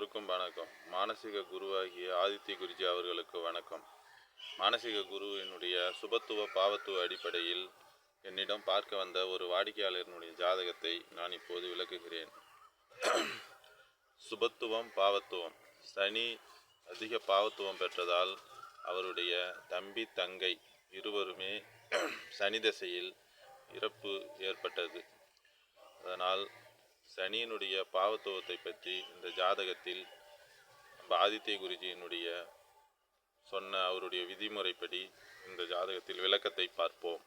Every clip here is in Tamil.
எல்லோருக்கும் வணக்கம். மானசீக குருவாகிய ஆதித்ய குருஜி அவர்களுக்கு வணக்கம். மானசீக குருவினுடைய சுபத்துவ பாவத்துவ அடிப்படையில் என்னிடம் பார்க்க வந்த ஒரு வாடிக்கையாளரினுடைய ஜாதகத்தை நான் இப்போது விளக்குகிறேன். சுபத்துவம் பாவத்துவம். சனி அதிக பாவத்துவம் பெற்றதால் அவருடைய தம்பி தங்கை இருவருமே சனி தசையில் இறப்பு ஏற்பட்டது. அதனால் சனியினுடைய பாவத்துவத்தை பற்றி இந்த ஜாதகத்தில் நம்ம ஆதித்ய குருஜியினுடைய சொன்ன அவருடைய விதிமுறைப்படி இந்த ஜாதகத்தில் விளக்கத்தை பார்ப்போம்.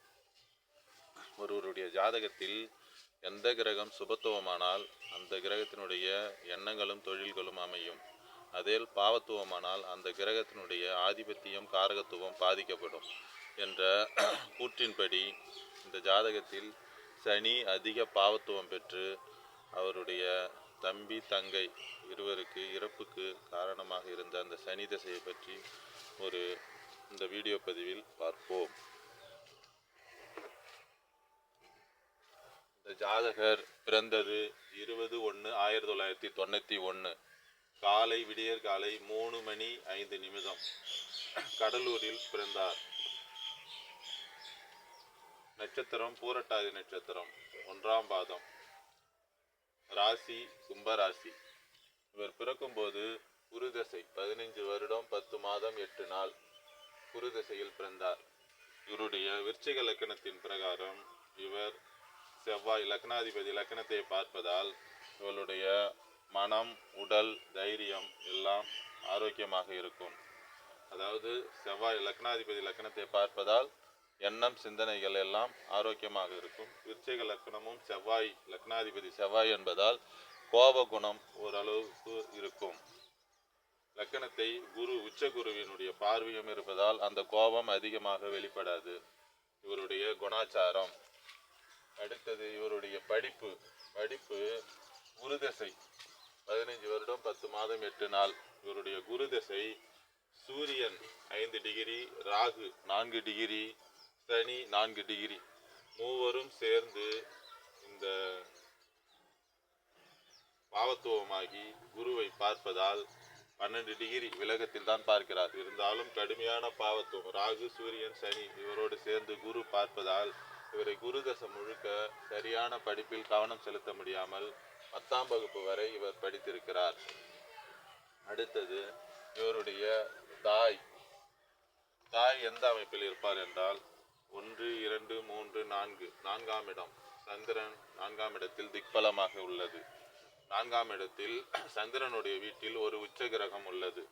ஒருவருடைய ஜாதகத்தில் எந்த கிரகம் சுபத்துவமானால் அந்த கிரகத்தினுடைய எண்ணங்களும் தொழில்களும் அமையும். அதே பாவத்துவமானால் அந்த கிரகத்தினுடைய ஆதிபத்தியம் காரகத்துவம் பாதிக்கப்படும் என்ற கூற்றின்படி இந்த ஜாதகத்தில் சனி அதிக பாவத்துவம் பெற்று அவருடைய தம்பி தங்கை இருவருக்கு இறப்புக்கு காரணமாக இருந்த அந்த சனி தசையை பற்றி ஒரு இந்த வீடியோ பதிவில் பார்ப்போம். இந்த ஜாதகர் பிறந்தது இருபது ஒன்று ஆயிரத்தி தொள்ளாயிரத்தி தொண்ணூற்றி ஒன்று காலை விடியற் காலை மூணு மணி ஐந்து நிமிடம். கடலூரில் பிறந்தார். நட்சத்திரம் பூரட்டாதி நட்சத்திரம் ஒன்றாம் பாதம். ராசி கும்பராசி. இவர் பிறக்கும்போது குருதசை பதினைஞ்சு வருடம் பத்து மாதம் எட்டு நாள் குருதசையில் பிறந்தார். இவருடைய விருச்சிக லக்கணத்தின் பிரகாரம் இவர் செவ்வாய் லக்னாதிபதி லக்கணத்தை பார்ப்பதால் இவளுடைய மனம் உடல் தைரியம் எல்லாம் ஆரோக்கியமாக இருக்கும். அதாவது செவ்வாய் லக்னாதிபதி லக்கணத்தை பார்ப்பதால் எண்ணம் சிந்தனைகள் எல்லாம் ஆரோக்கியமாக இருக்கும். விருச்சிக லக்னமும் செவ்வாய் லக்னாதிபதி செவ்வாய் என்பதால் கோப குணம் ஓரளவுக்கு இருக்கும். லக்கணத்தை குரு உச்ச குருவினுடைய பார்வையும் இருப்பதால் அந்த கோபம் அதிகமாக வெளிப்படாது. இவருடைய குணாச்சாரம். அடுத்தது இவருடைய படிப்பு. படிப்பு குருதசை. பதினைஞ்சு வருடம் பத்து மாதம் எட்டு நாள். இவருடைய குருதசை சூரியன் ஐந்து டிகிரி ராகு நான்கு டிகிரி சனி நான்கு டிகிரி மூவரும் சேர்ந்து இந்த பாவத்துவமாகி குருவை பார்ப்பதால் பன்னெண்டு டிகிரி விலகத்தில் தான் பார்க்கிறார். இருந்தாலும் கடுமையான பாவத்துவம் ராகு சூரியன் சனி இவரோடு சேர்ந்து குரு பார்ப்பதால் இவரை குரு முழுக்க சரியான படிப்பில் கவனம் செலுத்த முடியாமல் பத்தாம் வகுப்பு வரை இவர் படித்திருக்கிறார். அடுத்தது இவருடைய தாய். தாய் எந்த அமைப்பில் இருப்பார் என்றால் ஒன்று இரண்டு மூன்று நான்கு. நான்காம் இடம். சந்திரன் நான்காம் இடத்தில் திக்பலமாக உள்ளது. நான்காம் இடத்தில் சந்திரனுடைய வீட்டில் ஒரு உச்ச கிரகம் உள்ளது.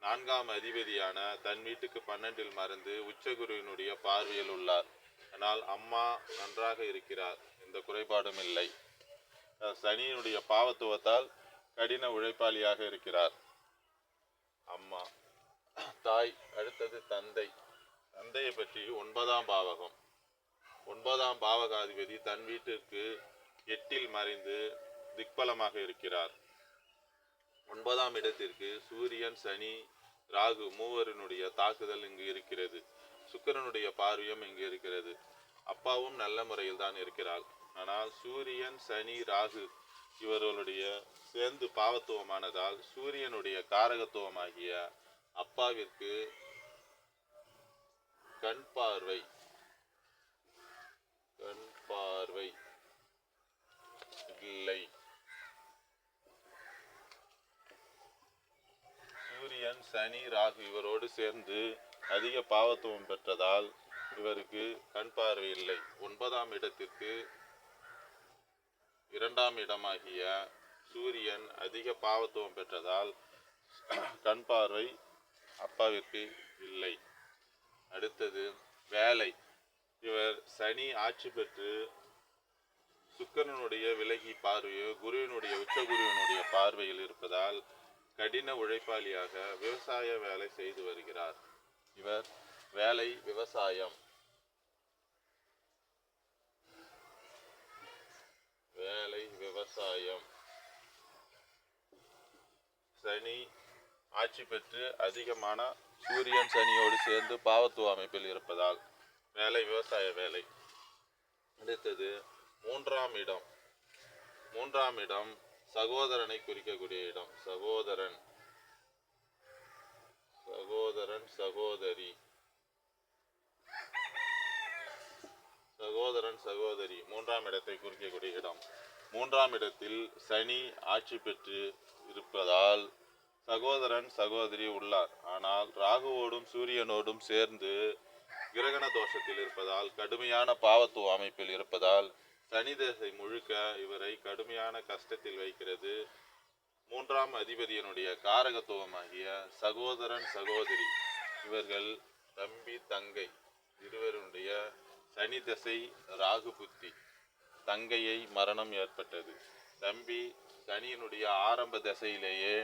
நான்காம் அதிபதியான தன் வீட்டுக்கு பன்னெண்டில் மறந்து உச்சகுருவினுடைய பார்வையில் உள்ளார். ஆனால் அம்மா நன்றாக இருக்கிறார். எந்த குறைபாடும் இல்லை. சனியினுடைய பாவத்துவத்தால் கடின உழைப்பாளியாக இருக்கிறார். அம்மா தாய் அடுத்தது தந்தை. தந்தையை பற்றி ஒன்பதாம் பாவகம். ஒன்பதாம் பாவகாதிபதி தன் வீட்டிற்கு எட்டில் மறைந்து திக்பலமாக இருக்கிறார். ஒன்பதாம் இடத்திற்கு சூரியன் சனி ராகு மூவரினுடைய தாக்குதல் இங்கு இருக்கிறது. சுக்கிரனுடைய பார்வையும் இங்கு இருக்கிறது. அப்பாவும் நல்ல முறையில் தான் இருக்கிறார் ஆனால் சூரியன் சனி ராகு இவர்களுடைய சேர்ந்து பாவத்துவமானதால் சூரியனுடைய காரகத்துவமாகிய அப்பாவிற்கு கண் பார்வை. கண் பார்வை. இல்லை. சூரியன் சனி ராகு இவரோடு சேர்ந்து அதிக பாவத்துவம் பெற்றதால் இவருக்கு கண் பார்வை இல்லை. ஒன்பதாம் இடத்திற்கு இரண்டாம் இடமாகிய சூரியன் அதிக பாவத்துவம் பெற்றதால் கண் பார்வை அப்பாவிற்கு இல்லை. அடுத்தது வேலை. இவர் சனி ஆட்சி பெற்று சுக்கரனுடைய விலகி பார்வையோ குருவினுடைய உச்ச குருவினுடைய பார்வையில் இருப்பதால் கடின உழைப்பாளியாக விவசாய வேலை செய்து வருகிறார். இவர் வேலை விவசாயம். வேலை விவசாயம். சனி ஆட்சி பெற்று அதிகமான சூரியன் சனியோடு சேர்ந்து பாவத்துவ அமைப்பில் இருப்பதால் வேலை விவசாய வேலை. அடுத்தது மூன்றாம் இடம். மூன்றாம் இடம் சகோதரனை குறிக்கக்கூடிய இடம். சகோதரன். சகோதரன் சகோதரி. சகோதரன் சகோதரி. மூன்றாம் இடத்தை குறிக்கக்கூடிய இடம். மூன்றாம் இடத்தில் சனி ஆட்சி பெற்று இருப்பதால் சகோதரன் சகோதரி உள்ளார். ஆனால் ராகுவோடும் சூரியனோடும் சேர்ந்து கிரகண தோஷத்தில் இருப்பதால் கடுமையான பாவத்துவ அமைப்பில் இருப்பதால் சனி தசை முழுக்க இவரை கடுமையான கஷ்டத்தில் வைக்கிறது. மூன்றாம் அதிபதியினுடைய காரகத்துவமாகிய சகோதரன் சகோதரி இவர்கள் தம்பி தங்கை இருவருடைய சனி தசை ராகு புத்தி. தங்கையை மரணம் ஏற்பட்டது. தம்பி சனியினுடைய ஆரம்ப தசையிலேயே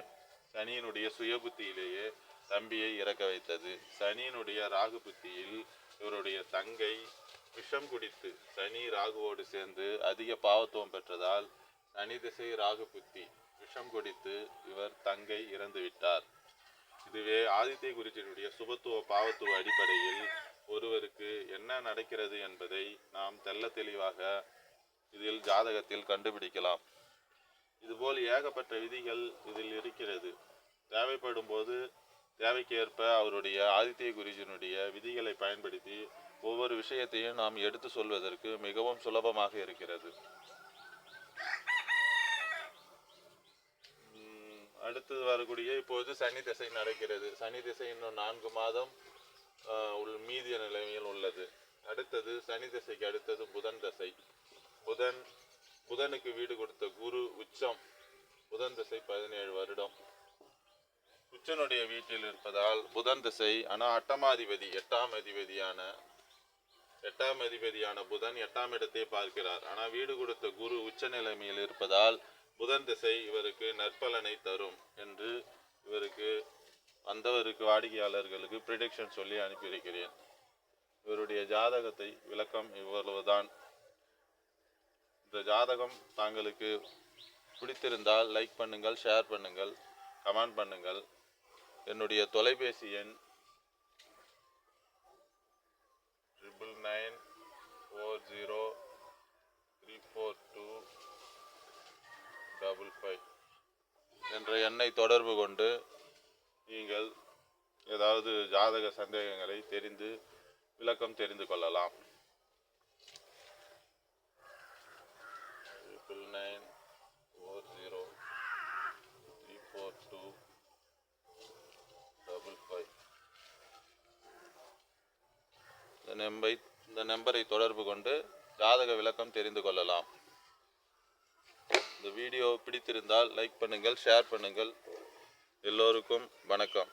சனியினுடைய சுயபுத்தியிலேயே தம்பியை இறக்க வைத்தது. சனியினுடைய ராகு புத்தியில் இவருடைய தங்கை விஷம் குடித்து சனி ராகுவோடு சேர்ந்து அதிக பாவத்துவம் பெற்றதால் சனி திசை ராகு புத்தி விஷம் குடித்து இவர் தங்கை இறந்து விட்டார். இதுவே ஆதித்ய குருஜினுடைய சுபத்துவ பாவத்துவ அடிப்படையில் ஒருவருக்கு என்ன நடக்கிறது என்பதை நாம் தெள்ள தெளிவாக இதில் ஜாதகத்தில் கண்டுபிடிக்கலாம். இதுபோல் ஏகப்பட்ட விதிகள் இதில் இருக்கிறது. தேவைப்படும் போது தேவைக்கு ஏற்ப அவருடைய ஆதித்ய குருஜினுடைய விதிகளை பயன்படுத்தி ஒவ்வொரு விஷயத்தையும் நாம் எடுத்து சொல்வதற்கு மிகவும் சுலபமாக இருக்கிறது. உம், அடுத்தது வரக்கூடிய இப்போது சனி திசை நடக்கிறது. சனி திசை இன்னும் நான்கு மாதம் ஆஹ், உள் மீதிய நிலைமையில் உள்ளது. அடுத்தது சனி திசைக்கு அடுத்தது புதன் திசை. புதன் புதனுக்கு வீடு கொடுத்த குரு உச்சம் புதன் திசை பதினேழு வருடம். உச்சனுடைய வீட்டில் இருப்பதால் புதன் திசை ஆனால் அட்டமாதிபதி எட்டாம் அதிபதியான எட்டாம் அதிபதியான புதன் எட்டாம் இடத்தை பார்க்கிறார். ஆனால் வீடு கொடுத்த குரு உச்ச நிலைமையில் இருப்பதால் புதன் திசை இவருக்கு நற்பலனை தரும் என்று இவருக்கு வந்தவருக்கு வாடிக்கையாளர்களுக்கு ப்ரிடிக்ஷன் சொல்லி அனுப்பியிருக்கிறேன். இவருடைய ஜாதகத்தை விளக்கம் இவ்வளவுதான். இந்த ஜாதகம் தாங்களுக்கு பிடித்திருந்தால் லைக் பண்ணுங்கள் ஷேர் பண்ணுங்கள் கமெண்ட் பண்ணுங்கள். என்னுடைய தொலைபேசி எண் triple nine four zero three four two double five என்ற எண்ணை தொடர்பு கொண்டு நீங்கள் ஏதாவது ஜாதக சந்தேகங்களை தெரிந்து விளக்கம் தெரிந்து கொள்ளலாம். இந்த நம்பரை இந்த நம்பரை தொடர்பு கொண்டு ஜாதக விளக்கம் தெரிந்து கொள்ளலாம். இந்த வீடியோ பிடித்திருந்தால் லைக் பண்ணுங்கள் ஷேர் பண்ணுங்கள். எல்லோருக்கும் வணக்கம்.